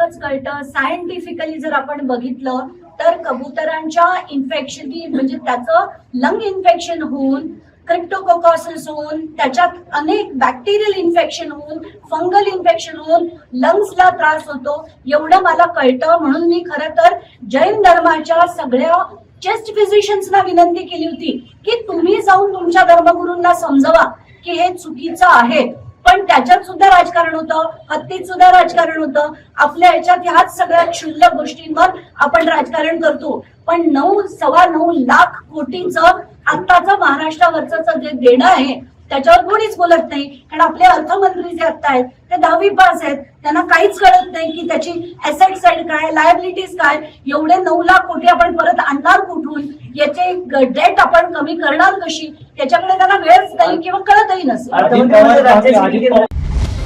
एकच कळतं. सायंटिफिकली जर आपण बघितलं तर कबुतरांच्या इन्फेक्शन म्हणजे त्याचं लंग इन्फेक्शन होऊन क्रिप्टोकोकॉसिस होऊन त्याच्यात अनेक बॅक्टेरियल इन्फेक्शन होऊन फंगल इन्फेक्शन होऊन लंग्सला त्रास होतो. एवढं मला कळतं. म्हणून मी खरं तर जैन धर्माच्या सगळ्या चेस्ट फिजिशियन्सना विनंती केली होती की तुम्ही जाऊन तुमच्या धर्मगुरूंना समजवा की हे चुकीचं आहे. पण त्याच्यात सुद्धा राजकारण होतं हत्तीत सुद्धा राजकारण होतं. आपल्या याच्यात ह्याच सगळ्या क्षुल्लक गोष्टींवर आपण राजकारण करतो. पण नऊ सव्वा नऊ लाख कोटीचं आत्ताचं महाराष्ट्रावरचं जे देणं आहे त्याच्यावर कोणीच बोलत नाही. कारण आपले अर्थमंत्री जे आता आहेत ते दहावी पास आहेत. त्यांना काहीच कळत नाही की त्याची ऍसेट साईड काय लायबिलिटीज काय. एवढे नऊ लाख कोटी आपण परत आणणार कुठून? याचे डेट आपण कमी करणार कशी? त्याच्याकडे त्यांना वेळच नाही किंवा कळतही नसेल.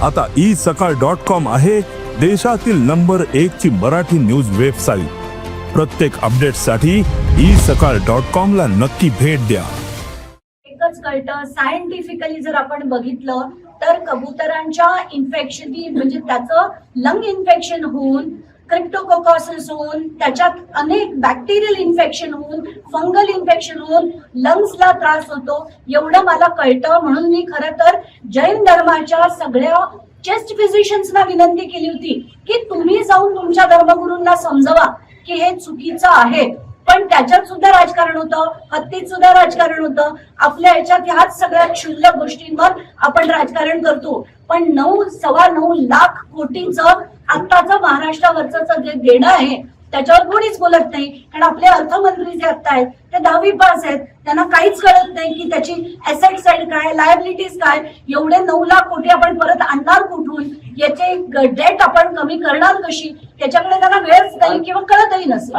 आता ई सकाळ डॉट कॉम आहे देशातील नंबर एक ची मराठी न्यूज वेबसाईट प्रत्येक अपडेटसाठी ई सकाळ डॉट कॉम ला नक्की भेट द्या. एकच कळतं. सायंटिफिकली जर आपण बघितलं तर कबुतरांच्या इन्फेक्शन म्हणजे त्याचं लंग इन्फेक्शन होऊन क्रिप्टोकोकॉसिस होऊन त्याच्यात अनेक बॅक्टेरियल इन्फेक्शन होऊन फंगल इन्फेक्शन होऊन लंग्सला त्रास होतो. एवढं मला कळतं. म्हणून मी खरं तर जैन धर्माच्या सगळ्या चेस्ट फिजिशियन्सना विनंती केली होती की तुम्ही जाऊन तुमच्या धर्मगुरूंना समजवा की हे चुकीचं आहे. पण त्याच्यात सुद्धा राजकारण होतं हत्तीत सुद्धा राजकारण होतं. आपल्या याच्यात ह्याच सगळ्या क्षुल्लक गोष्टींवर आपण राजकारण करतो. पण नऊ सव्वा नऊ लाख कोटींचं आत्ताचं महाराष्ट्रावरचं जे देणं आहे त्याच्यावर कोणीच बोलत नाही. कारण आपले अर्थमंत्री जे आता आहेत ते दहावी पास आहेत. त्यांना काहीच कळत नाही की त्याची ऍसेट साईड काय लायबिलिटीज काय. एवढे नऊ लाख कोटी आपण परत आणणार कुठून? याचे डेट आपण कमी करणार कशी? त्याच्याकडे त्यांना वेळच नाही किंवा कळतही नसेल.